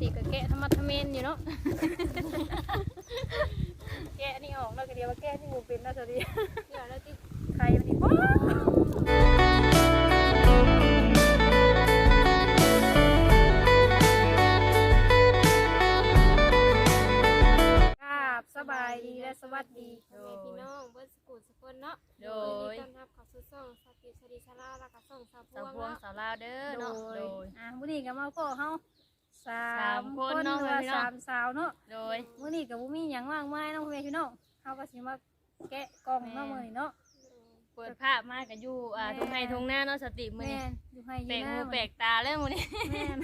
ติก็แกะธรรมะทะเมนอยู่เนาะ แกะนี่ออกแล้วก็เดียวว่าแกะนี่บ่เป็นนะสวัสดีเดี๋ยวแล้วติใครมันนี่ว้าครับสบายดีและสวัสดีพ่อแม่พี่น้องเบิ้ลสกุลสกุลเนาะโดยยินดีต้อนรับเข้าสู่ช่องสติชดีชาลาแล้วก็ช่องสาวพสาววงพวงเนาะสาวลาวเด้อเนาะโดโดยยอะมื้อนี้ก็มาพ่อเฮา สาสามมคคนนเนาะเนาะว่าพี่น้อง สามสาวเนาะโดย มื้อนี้ก็บ่มีหยังว่างมายเนาะพ่อแม่พี่น้องเฮาก็สิมาแกะกล่องเนาะมื้อนี้เนาะเปิดภาพมากันอยู่อ่าแม่ทงไห้ทงหน้าเนาะสติมื้อแม่นี้นอยู่ให้อแปลยู่กหน้าหูแปลกตาเลยมื้อนี้แม่น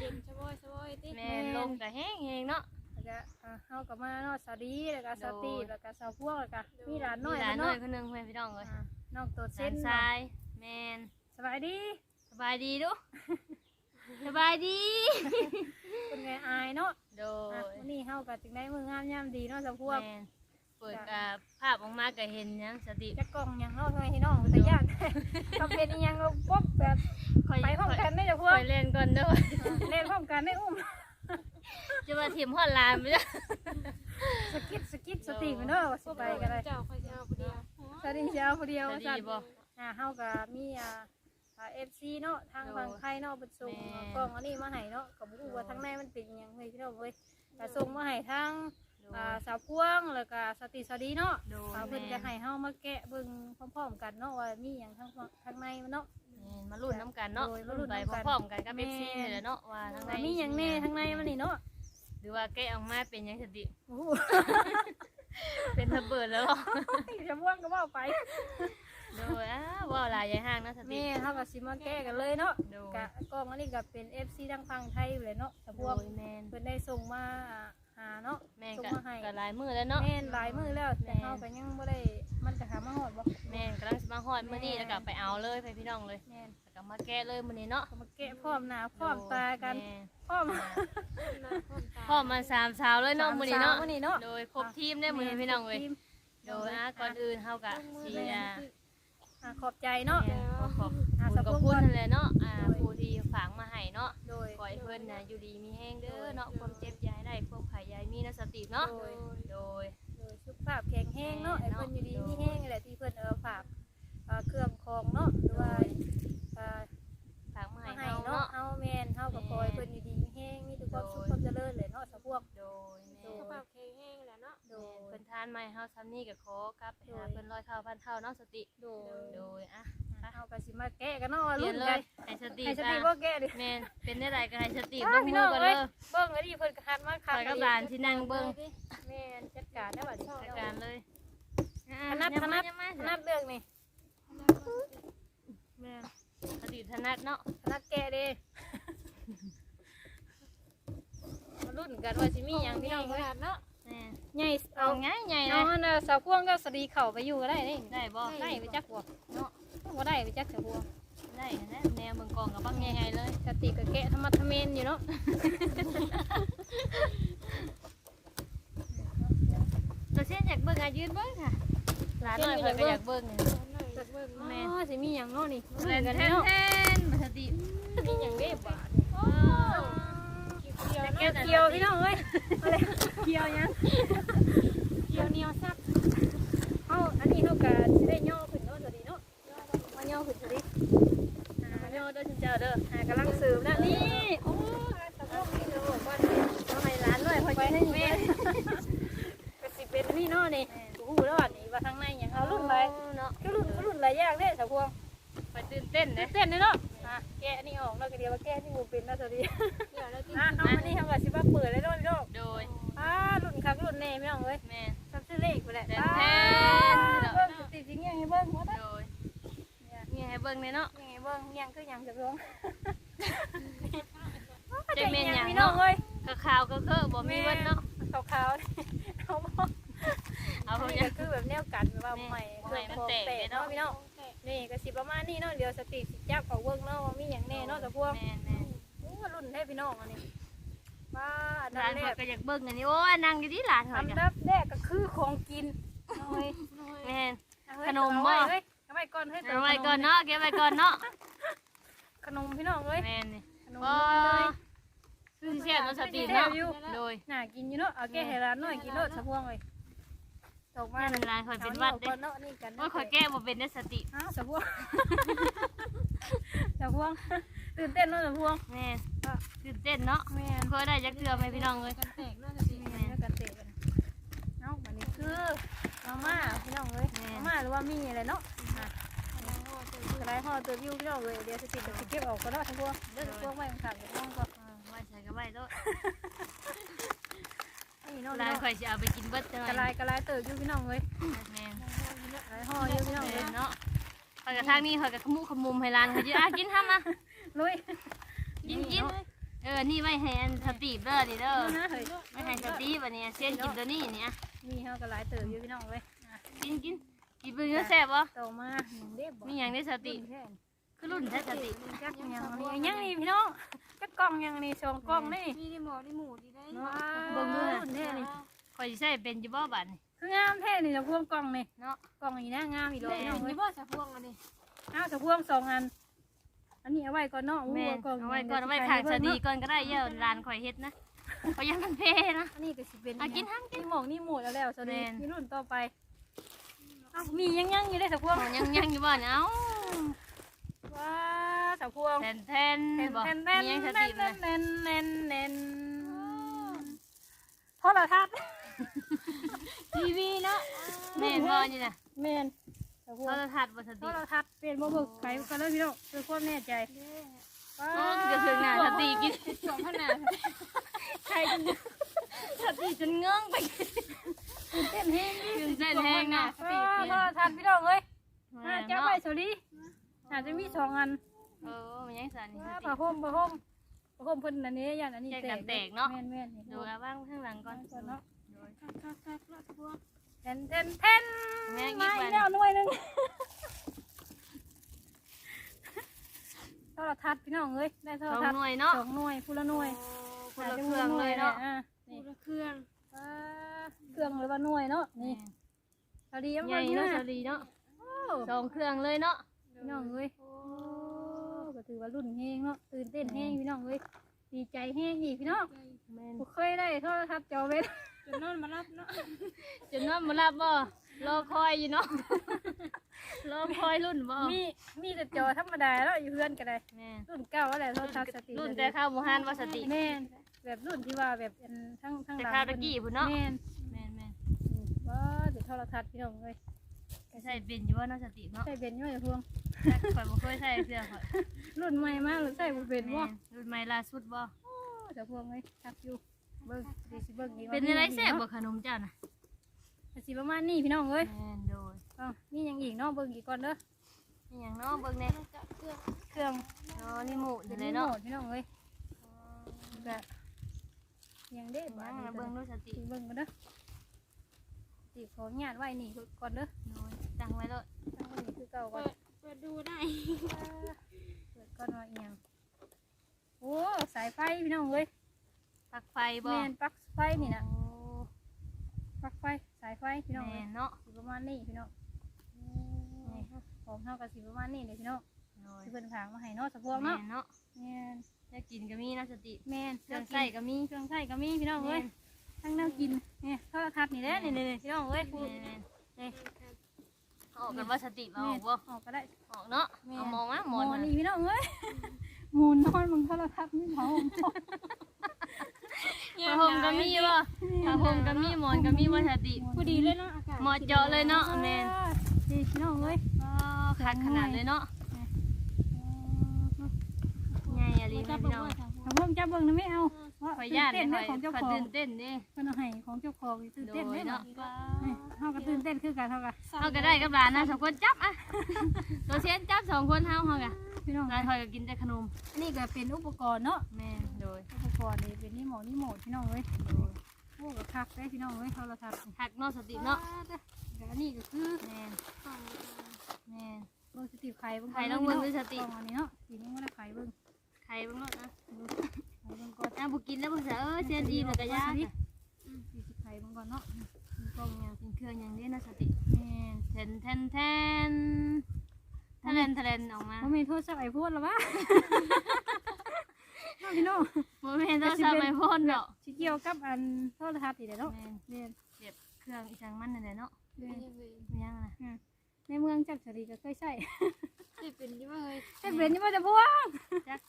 เย็นชะโวยชะโวยติแม่นลมก็แห้งๆเนาะ แล้วก็อะเฮาก็มาเนาะสาวดีแล้วก็สาวตีโดย แล้วก็สาวพวกแล้วก็มีหลานน้อยมีหลานน้เนาะอยคนหนึงเพื่อนพี่น้องเลยอะน้องตัวเส้เส้นนทรายแม่นสบายดีสบายดีดู สบายดีเป็นไงอายเนาะโดอะยวันนี้เฮาก็จึงได้มืองามยามดีเนาะสาวพวกแม่นเปิดกับภาพออกมาก็เห็นหยังสติ จะกล่องหยังเนาะทำไมพี่น้องแต่ย่านก็เป็นอีหยังก็ปุ๊บแบบค่อยไปพร้อมกันได้จ้ะพวค่กอยเล่นก่อนเด้อเล่นพร้อมกันได้อุ้ม จะมาถิ่มฮอดลานไปจ้ะสกิดสกิดสติไปเนาะว่าสิไปกันเลยเจ้าคอยจะเอาผู้เดียวสวัสดีเช้าผู้เดียวจะสัดีตว์บ่อ่าเฮาก็มีอ่า อ่า FC เนาะทางฝั่งไทยเนาะเพิ่นส่งแม่กล่องอันนี้มาให้เนาะก็บ่รู้ว่าทางในมันเป็นหยังเฮ้ยพี่น้องเว้ยก็ส่งมาให้ทางโดอ่ายสาวพวงแล้วก็สติสวัสดีเนาะโดยอ่าเพิ่นแม่จะให้เฮามาแกะเบิ่งพร้อมๆกันเนาะว่ามีหยังทางฝั่งทางในมันเนาะ แม่นมาลุ้นน้ำกันเนาะโดยมาลุ้ลุ้นนไปน้ำกันพร้อมๆกันกับแม่เอฟซีนี่แหละเนาะว่าทางในว่ามีหยังแน่ทางในมันนี่เนาะหรือว่าแกะออกมาเป็นหยังสติ โอ้โหเป็นระเบิดแล้วเหรอ จะม่วงก็เว้าไป โดยอ้าวว่าหลายใหญ่ห้างนะสติ แม่เฮาก็สิมาแกะกันเลยเนาะโดย กะกล้องอันนี้ก็เป็น FC ทางฝั่งไทยอยู่เลยเนาะสาวพโดวงยแมนเพิ่นได้ส่งมาหาเนาะแมนส่งก็มาให้ก็หลายมือแล้วเนาะ แม่นหลายมื้อแล้ว แต่แม่น เฮาก็ยังบ่ได้มันก็หามาฮอดบ่แมนกำลังสมาฮอดมื้อนี้แล้วก็ไปเอาเลยไปพี่น้องเลยแม่นแล้วก็มาแกะเลยมื้อนี้เนาะก็มาแกะพร้อมหน้าพร้อมตากันแม่พร้อมนะพ่อตาพร้อมมาสามสาวเลยเนาะมื้อนี้เนาะมื้อนี้เนาะ โดยครบทีมได้มื้อนี้พี่น้องเลยทีมโดยอะก่อนอื่นเฮาก็สิอ่า อะขอบใจเนาะแม่นขอขอบอะคุณสะกับพวงคุณก่อนนั่นแหละเนาะอ่าผู้ที่ฝากมาให้เนาะโดย ขอให้เพิ่นน่ะอยู่ดีมีแห้งเด้อเนาะความเจ็บอยาให้ได้ความไข่อยาให้มีนะสติเนาะโดย โดย โดยสุขภาพแข็งแรงเนาะไอ้เพิ่นอยู่ดีมีแห้งนี่แหละที่เพิ่นเอาฝากอ่าเครื่องของเนาะหรือว่าอ่าฝากมาให้มาให้เฮาเนาะเนาะ เฮาแม่นเฮาานมาให้เฮาซ้ำนี่ก็ขอกลับไปหาโดยเพิ่นร้อยข้าวพันเท่าเนาะสติ โดยโดยอะเฮาก็สิมาแก้กันเนาะเรีรุ่ยนนเลกัยนให้สติให้สติจ้ะบ่แก้ดิแม่นเป็นได้ไรก็ให้สติอ้าเบิ่วงพี่มืน้อองกันเอ้เด้ยอเบิ่งอันนี้เพิ่นก็หันมาคอยกับหลานที่นั่งเบิ่งแม่นจัดการได้บัดนี้จัดการเลยอะถนัดยัถงนัมาดยังมาถนัดเรื่องนี่แม่นสติถนัดเนาะถนัดแก้เด้มารุ่นกันว่าสิมีหยังพี่น้องขเอ้ยนาดเนาะแม่น ใหญ่เอาเอาง่ายใหญ่เลเอายอันน่ะสาวพวงก็สดีเข้าไปอยู่ก็ได้นี่ได้บ่ได้ไปจักบ่เนาะบ่ได้ไปจักสาวพวงได้นะแนวเมืองกองกับบังใหญ่ๆเลยสติก็แกะธรรมะทะเมนอยู่เนาะตัวเส้นอยากเบิ่งอายืนเบิ่งค่ะหลานน้อยเพิ่นก็อยากเบิ่งหน่อยเบิ่งแม่สิมีหยังเนาะนี่เล่นกักันนเนาะแทนมาสติมีหยังเด้บาดโอ้ เกี่ยวเกี่ยวเกี่ยวพี่น้องเอ้ยอะไรเกี่ยวหยังเกี่ยวเหนียวซับเฮาอันนี้เฮาก็สิได้ย่อขึ้นเนาะสวัสดีเนาะมาย่อขึ้นสวัสดีอ่าโยเด้อเจ้าเด้ออ่ากำลังเสิร์ฟแล้วนี่โอ้สาวพวงนี่เด้อบอกว่าเอาให้ร้านด้วยพอใจให้แม่ก็สิเป็นนี่เนาะนี่โอ้โหแล้วอันนี้ว่าทางในหยังเอารุ่นไปเนาะก็รุ่นก็รุ่นหลายอย่างเด้สาวพวงไปตื่นเต้นเต้นะนเต้นเลยเนาะ อะแกะนี่ออกแล้วก็เดียวว่าแกะนี่บ่เป็นนะสวัสดีเดี๋ยวแล้วติอะเอามานี่ทำกับสิว่าเปิดเลยเนาะพี่น้องโดยอ่ารุ่นคักรุ่นแน่พี่น้องเอ้ยแม่ซับซื้อเลขไปแหละแทนอ่าแทนเบิ่งสติจริงยังไงเบิ่งว่าโดยนี่ให้เบิ่งเลยเนาะยังไงเบิ่งยังคือยังจะลงจะเมนหยังพี่น้อเนาะงเอ้ยก็ข่าวก็คือบ่มีเบิ่นเนาะขาวๆเอาบ่เอานี่เนี่ก็ยคือแบบแนวกันแบบว่าใหม่ใหม่มันแตกเลยเนาะพี่น้อง นี่ก็สิประมาณนี้เนาะเดี๋ยวสติสิจับเอาเบิ่งเนาะว่ามีหยังแน่เนาะแต่พวกแม่แม่โอ้รุ่นให้พี่น้องอันนี้ว่าอันหลานดับแรเขากก็อยากเบิ่งอันนี้โอ้ยนั่งอยู่ที่หลานเขาอันจ้ะดับแรกก็คือของกินเอาเฮ้ยแม่น เอาเฮ้ยขนมเอาบ่ไว้เฮ้ยเอาไว้ก่อนเฮ้ยเอาไว้ก่อนเนาะเก็บไว้ก่อนเนาะขนมพี่น้องเอ้ยแม่นนี่ขนมบ่เลยคือสิแบเนาะสติแซ่เนาะบอยู่โดย น่ากินอยู่เนาะเอาแก้ให้ร้านหน่อยกินโลดสะพวงเลย ตกมาแม่เป็นไรคอยเป็นหวัดเด้เนาะนี่กันว่าคอยแก้บ่เป็นได้สติอ้าวสะพวง สะพวงตื่นเต้นเนาะสะพวงแม่ตื่นเต้นเนาะแม่น เคยได้จักเทื่อไหมพี่น้องเอ้ยกันแตกน่าจะสิแม่นกันเตะกันเอ้าวันนี้คือมาม่าพี่น้องเอ้ยมาม่าหรือว่ามีอะไรเนาะอะกระไรห่อตัววิวพี่น้องเอ้ยเดี๋ยวสติจะเก็บออกก็เนาะสะพวงเดี๋ยวสะพวงไว้ข้างๆเดี๋ยวน้องก็ อ่าไว้ใส่ก็ไว้โลด นี่เนาะลายคอยสิเอาไปกินเบิดจังกระได๋ไรกระไรเติบอยู่พี่น้องเอ้ยแม่นกระไรห่ออยู่พี่น้องแม่เอ้ยนเนาะคอยกับทางนี้คอยกับขมุขมุมให้ร้านเขาอยู่อะกินทำอะลุยกินกินเออ นี่ไว้ให้อันสติเด้อนี่เด้อดูนะเฮ้ยไว้ให้สติบัดนี้เส้นกินตัวนี้เนี่ยมีเฮากระไรเติบอยู่พี่น้องเอ้ยอะกินกินกินเบิ่งเนื้อแซ่บบ่โตมาหนึ่งเด็บบ่มีหยังได้สติแคือรุ่นแท้สติจักยังนี่ยังนี่พี่น้องจักกล้องยังนี่สองกล้องนี่มีได้หมอได้หมูดีได้เบิ่งดูรุ่นแท้นี่คอยสิใช้เป็นอยู่บ่บันคืองามแท้นี่จะพวงกล้องนี่เนาะกล้องนี่นะงามอีกแล้วแม่พี่น้องเอ้นี่ยบ่สะพวงอันนี้อ้าวจะพวงสองอันอันนี้เอาไว้ก่อนเนาะแม่กล้องเอาไว้ก่อนเอาไว้ข้างสดีก่อนก็ได้เยอะร้านคอยเฮ็ดนะเพราะยังมันเพนะอันนี้ก็สิเป็นอะกินห้ามกินหมองนี่หมดแล้วแล้วสวัสดีแม่รุ่นต่อไปมียังยังอยู่ได้สักพวงยังยังอยู่บ่เนี่ยเอ้า ว้าสักพวงแทนแทนเน้นบ่เน้นเน้นมียังสเน้ตินเลยเน้นเน้นเน้นโทรทัศน์ทีวีเนาะแม่นบ่นี่น่ะเมนสักพโทวงรทัศน์บ่สโทติรทัศน์เปลี่ยนโมบึกไปกันเลยพี่น้องเพื่อความแน่ใจโอ้กระถึงหน้าสติกินสองขนาดใครกันสติจนเงื่องไปตื่นเต้นแห้งตื่นเต้นแห้งเนาะโทรทัศน์พี่น้องเอ้ยแม่น่านจะเนาะไปสวัสดี น่าจะมีสองอันเออมันยังสั่นนี่สว่าติผ้าห่มผ้าห่มผ้าห่มเพิ่นอันนี้ยันอันนี้แยกกันแตกเนาะแม่นแม่นนี่ดูแล้วบ้างข้างหลังก่อนก่อนเนาะโดยคักคักๆๆเนาะสะพวงเทนเทนเทนแม่งอีมากบัอีดกแล้วหน่วยหนึงโทรทัศน์พี่น้องเอ้ยได้โทสรองทัศน์หน่วยเนาะสองหน่วยผู้ละหน่วยคนละเครื่องเลยเนาะอ่ดูนี่ละเครื่องอ่าเครื่องหรือว่าหน่วยเนาะนี่พอดีใหญ่เนาะเนาะสดีเนาะสองเครื่องเลยเนาะ พี่น้องเอ้ยโอ้ก็ถือว่ารุ่นแห้งเนาะตื่นเต้นแห้งพี่น้องเอ้ยดีใจแห้งอีกพี่น้องแม่นบ่เคยได้โทรทัศน์จอเวทจนนอนมารับเนาะจนว่ามารับบ่รอคอยอยู่เนาะรอคอยรุ่นบ่มีมีแต่จอธรรมดาแล้วอยู่เพื่อนก็ได้แม่รุ่นเก่าอะไรโทรทัศน์สติรุ่นแต่ข้าวหมูฮันว่าสติแม่นแบบรุ่นที่ว่าแบบอันทั้งทั้งแต่หลังข้าวตะกี้พุ่นเนาะแม่นแม่นแม่นว้าเดี๋ยวโทรทัศน์พี่น้องเอ้ย ใส่เป็นอยู่ว่าเนาะสติเนาะใส่เป็นอยู่ไอ้พวงข่อยบ่เคยใส่เสื้อข่อยรุ่นใหม่มากหรือใส่บ่เป็นบ่แม่นรุ่นใหม่ล่าสุดบ่โอ้เดี๋ยวพวงเอ้ยทักอยู่เบิ่งดีสิเบิ่งดีว่าเป็นอะไรแซ่บมีบ่ขนมเจ้าน่ะเนาะสิประมาณนี้พี่น้องเอ้ยแม่นโดยอ้าวนี่ยังอีกเนาะเบิ่งอีกก่อนเด้อนี่หยังเนาะเบิ่งแน่จับเครื่องเครื่องอ๋อนี่หมูเป็เดี๋ยนวเลยโหมเนาะดพี่น้องเอ้ยก็ยังได้ยับ้างงนะเบิ่งดูสติสิเบิ่งกันเด้อสิขออนุญาตไว้นี่ก่อนเด้อโดยตั้ งไว้เลยตั้งไว้นี่คือเก่าก่อเปินดเปิดดูได้เปิดก่อนว่าอีหยังโอ้สายไฟพี่น้องเอ้ยปลักไฟบ่แม่นปลั๊กไฟนี่นะโอ้ปลั๊กไฟสายไฟพี่น้องแม่เอ้ยนเนาะสิประมาณนี้พี่น้องนี่ของเท่ากับสิประมาณนี้เลยพี่น้องโดยสิเพิ่นผางมาให้เนาะสะพวงเนาะแม่นเนาะแม่นอยากกินก็มีนะสติแม่นเครื่องใส่ก็มี เครื่องใส่ก็มีพี่น้องเอ้ยทั้งแนวกินนี่โทรทัศน์นี่แหละนี่นี่ๆพี่น้องเอ้ย แม่น นี่ ออกกันว่าสติมาออกบ่ออกก็ได้ออกเนาะเอามองมาหหมมออนนนี่พี่น้องเอ้ยหมูนอนมึงโทรทัศน์นี่เผาผ้าห่มก็มีบ่ผ้าห่มก็มีหมอนก็มีว่าสติพอดีเลยเนาะอากาศหมอเจาะเลยเนาะแม่นนี่พี่น้องเอ้ยอ๋อขาดขนาดเลยเนาะใหญ่อะลีจัแม่บพี่เบิ่งน้องว่าสะพวงถ้าผมจับเบิ่งนะไม่เอา ว่าขอตื่ญานตเต้นเลเรื่อยงของเจ้าขอของตื่นเต้นเด้เพิ่นเอาให้ของเจ้าของตื่นโดเต้นยเด้เนาะนี่เฮาก็ตื่นเต้นคือกันเฮาก็เฮาก็ได้กับหลานนะสองคนจับอะตัวเชนจับสองคนเฮาเฮาก็พี่น้องหลานคอยก็กินแต่ขนมอันนี้ก็เป็นอุปกรณ์เนาะแม่นโดยอุปกรณ์นี่เป็นนี่หมอนี่โหมดพี่น้องเอ้ยโดยโอ้ก็คักได้พี่น้องเอ้ยโทรทัศน์นี่หักเนาะสติเนาะแล้วอันนี้ก็คือแม่นแม่นเบิ่งสติไข่เบิ่งไข่ต้องเบิ่งด้วยสติกล่องอันนี้เนาะสีนี้บ่ได้ไข่เบิ่งไข่เบิ่งเนาะนะไข่ เบิ่งก่อนอะบ่กินแล้วบ่ซะเออเชนอีแล้วก็ยาสิค่ะสีสิไข่เบิ่งก่อนเนาะกล้องยังเป็นเครื่องอย่างนี้นะสติแม่นแทนแทนแทนทะเลนทะเลนออกมาบ่มีโทรศัพท์ไอโฟนหรอวะน่าพี่น้องโมเมนต์ต้องทำไอโฟนเนาะสิเกี่ยวกับอันโทรทัศน์นี่แหละเนาะแม่นแม่นเสียบเครื่องอีสังมันนั่นแหละเนาะแม่นไม่ยังนะในเมืองจักรสรีก็เคยใช้สิเป็นที่ว่าเฮ้ยใช้เป็นนี่ว่าจะพวงจัก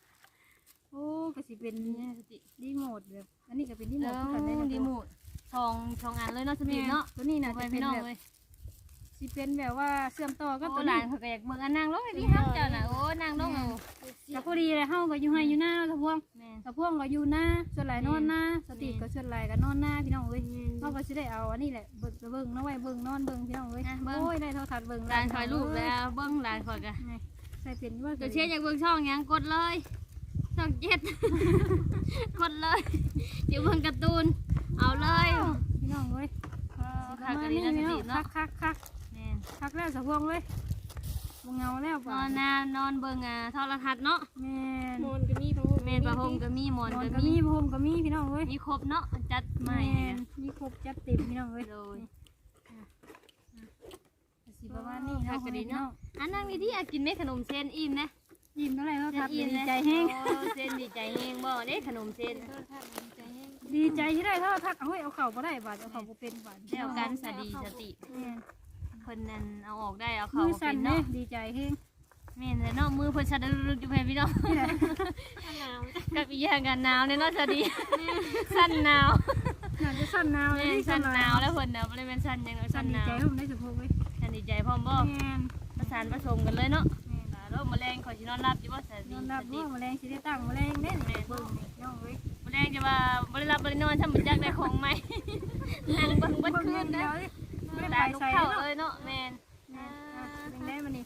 โอ้ก็สิเป็นเนี่ยสติรีโมทแบบ อันนี้ก็เป็นรีโมแล้ทวคือกันได้นะรีโมททองทองอันเลยเนาะสติเนาะตัวนี้น่ะไปจะเป็พี่นน้องแบบเลยสิเป็นแบบว่าเชื่อมต่อก็ก็ตัตัววหนี้ลานเขาก็อยากเบิ่งอันนางลงไอ้พี่ห้ามเจ้าน่ะโอ้นางลงเอาก็พอดีเลยเฮาก็อยู่ให้อยู่หน้าตะพวงแม่นตะพวงก็อยู่หน้าส่วนหลายนอนหน้าสติก็ส่วนหลายก็นอนหน้าพี่น้องเอ้ยเฮาก็สิได้เอาอันนี้แหละเบิ่งเบิ่งเนาะไว้เบิ่งนอนเบิ่งพี่น้องเอ้ยโอ้ยได้โทรทัศน์เบิ่งหลานคอยลูกแล้วเบิ่งหลานคอยกะใส่เป็นว่าตัวเชียอยากเบิ่งช่องหยังกดเลย ช่องเจ็ดกดเลยอยากเบิ่งการ์ตูน เอาเลยพี่น้องเอ้ยคักกะลีนะสติคัเนาะกคักคักแม่นคักแล้วสะพวงเลยบ่เงาแล้วนป่ะอนนานนอนเบิ่งอ่าโทรทัศน์เนาะแม่นโมนก็มีพระห่มแม่นประหมก็มีหมอนนอนก็ก็มีมีพรมก็มีพี่น้องเอ้ยมีครบเนาะจัดใหม่แม่นมีครบจัดเต็มพี่น้องเอ้ยโดยสิประมาณนี้เนาะคักกะลีเนาะอันนั่งนี่ที่อยากกินไหมขนมเส้นอิ่มนะ ยิ้มเท่าไหร่เนาะทัดอิ่มดีนะใจแห้งโอ้เส้นดีใจแห้งบ่เด้ขนมเส้นโทรทัศน์มันใจแห้งดีใจที่ได้เท่าทักเอาเฮ้ยเอาเข่าบ่ได้บาดเอาเข่าบ่เป็นบาดแล้วกันสดีสติแม่นเพิ่นนั่นเอาออกได้เอาเขามือเป็สั่นนเด้เนาะดีใจแห้งแม่นเลยเนาะมือเพิ่นสะดึกอยู่แม่พี่น้องนี่แหละหนาวกับอีหยังกันหนาวเนี่ยเนาะสดีสั้นหนาวน่าจะสั่นหนาวแม่นสั้นหนาวแล้วเพิ่นน่ะบ่ได้เป็นสั้นหยังเนาะสั่สั้นนดีหนาวใจผมได้สุภาพเว้ยสั้นดีใจพร้อมบ่แม่นประสานผสมกันเลยเนาะแม่นแล้วแมลงขอยสินอนรับอยู่บ่สนดีอนรับบ่ติแมลงสิได้ตั้งแมลงเด้นี่เบิ่งนี่น้องเว้ยแมลงจะว่าบ่ได้รับบ่ได้นอนถ้ามันจักได้ของใหม่นั่งเบิ่งเบ่คืนเดีนะไม่ได้ลูกใส่เข้าเนาะเลยเนาะแม่นแม่นอะเป็นได้มันนี่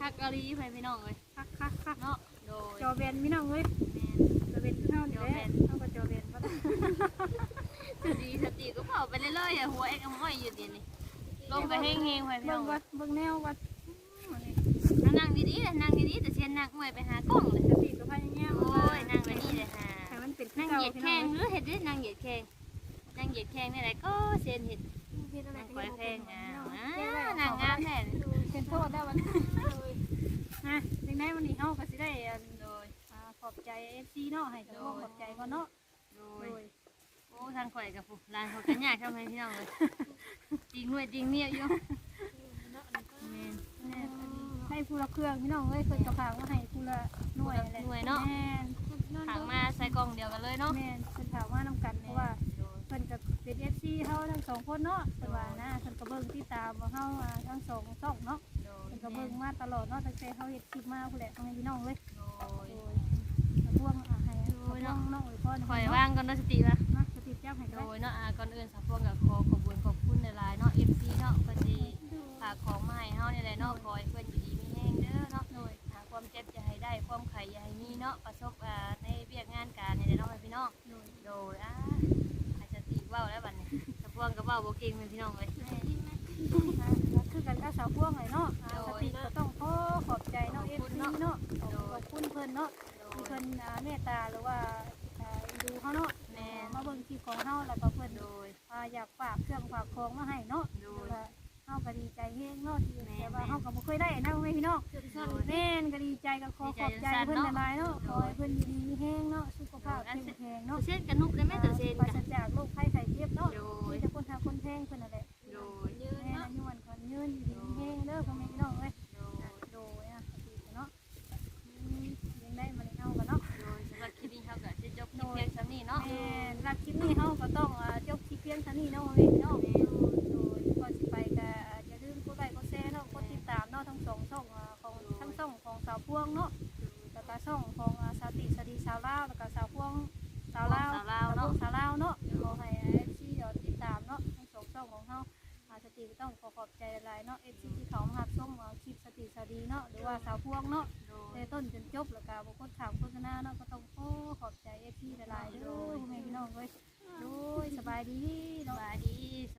ฮักกะลีไปพี่น้องเอ้ยคักคักคักเนาะโดยจอแบนพี่น้องเว้ยแมนจอแบนคือเฮานี่แหละเฮาก็จอแบนบ่ได้สติสติก็เผาไปเรื่อยๆอะหัวเอ็กห้อยอยู่ดีนี่ ลงไปแห้งๆไปพี่เบิ่น้องงวัดเบิ่งแนววัดอืมอันนี้นั่งดีๆเลยนั่งดีๆแต่เชียนนั่งอวยไปหากล้องเลยสติก็พยายามโอ้ยนั่งไปนี่เลยฮะให้มันเป็นนั่งก่าเหยียดพี่แข้งน้อหรือเห็ดด้วยนั่งเหยียดแข้งนั่งเหยียดแข้งนี่แหละก็เชียนเห็ดเฮ็ดอะไรนั่งก็คอยยังแข้งบ่อ้าวเป็นอ้าวนั่งงามแท้เลยเป็นโทษได้วันฮะจังได๋วันนี้เฮาก็สิได้อันโดยอ่าขอบใจ FC เนาะให้กับขอบใจก่อนเนาะโดโดยยโอ้ทางข่อยกับผู้ร้านเขากันยากทำไมพี่น้องเลยจริงด้วยจริงเนี่ยอยู่แม่นให้ผู้ละเครื่องพี่น้องเอ้ยเพิ่นก็ฝากมาให้ผู้ละหน่วยแหละหน่วยเนาะแม่นถางมาใส่กล่องเดียวกันเลยเนาะแม่นเพิ่นฝากมานํกันเพราะว่าโดยเพิ่นก็เป็น FC เฮาทั้งสองคนเนาะเพิ่นว่านะเพิ่นก็เบิ่งติดตามว่าเฮาอ่าทั้งสองช่องเนาะโดยเพิ่นก็เบิ่งมาตลอดเนาะตั้งแต่เฮาเฮ็ดคลิปมาพุ่นแหละเอาให้พี่น้องเว้ยโดยโอ้ยกระพวงอะให้กระพวงน้องอวยพรข่อยว่างก่อนเนาะสติละนะสติ จับให้โดด้วยยเนาะอ่าก่อนอื่นสักพวกกับขอขอบคุณขอบคุณในไลน์เนาะ FC เนาะเพิ่นสิฝากของมาให้เฮานี่แหละเนาะขอให้เพิ่นอยู่ดีมีแรงเด้อเนาะโดยหาความเจ็บอย่าให้ได้ความไข่อย่าให้มีเนาะประสบอ่าในเวียกงานการนี่แหละเนาะให้พี่น้องโดยโดยอ่าอาจจะติเว้าแล้วบัดนี้สักพวกก็เว้าบ่เก่งเป็นพี่น้องเลยอะคือกันกับสาวพวงเลยเนาะอ่าสติก็ต้องขอขอบใจเนาะ FC เนาะขอบคุณเพิ่นเนาะที่เพิ่นอ่าเมตตาหรือว่าอ่าดูเขาเนาะ แม่มาเบิ่งคลิปของเฮาแล้วก็เพิ่นโดยอ่าอยากฝากเครื่องฝากของมาให้เนาะโดแต่ยว่าเฮาก็ดีใจแฮงเนาะที่แม่แต่ว่าเฮาก็บ่เคยได้นะแม่พี่น้องแม่นก็ดีใจก็ขอขอบใจเพิ่นหลายๆเนาะขอให้เพิ่นอยู่ดีมีแฮงเนาะสุขภาพแข็งแรงเนาะเช่นกันนุกได้ไหมตัวเช่นปรากันศจากโรคภัยไข้เจ็บเนาะโดย มีแต่คนหาคนแพงเพิ่นนั่นแหละ นรักคลิปนี้เฮาก็ต้องอ่าจบคลิปเพียงเท่านี้เนาะ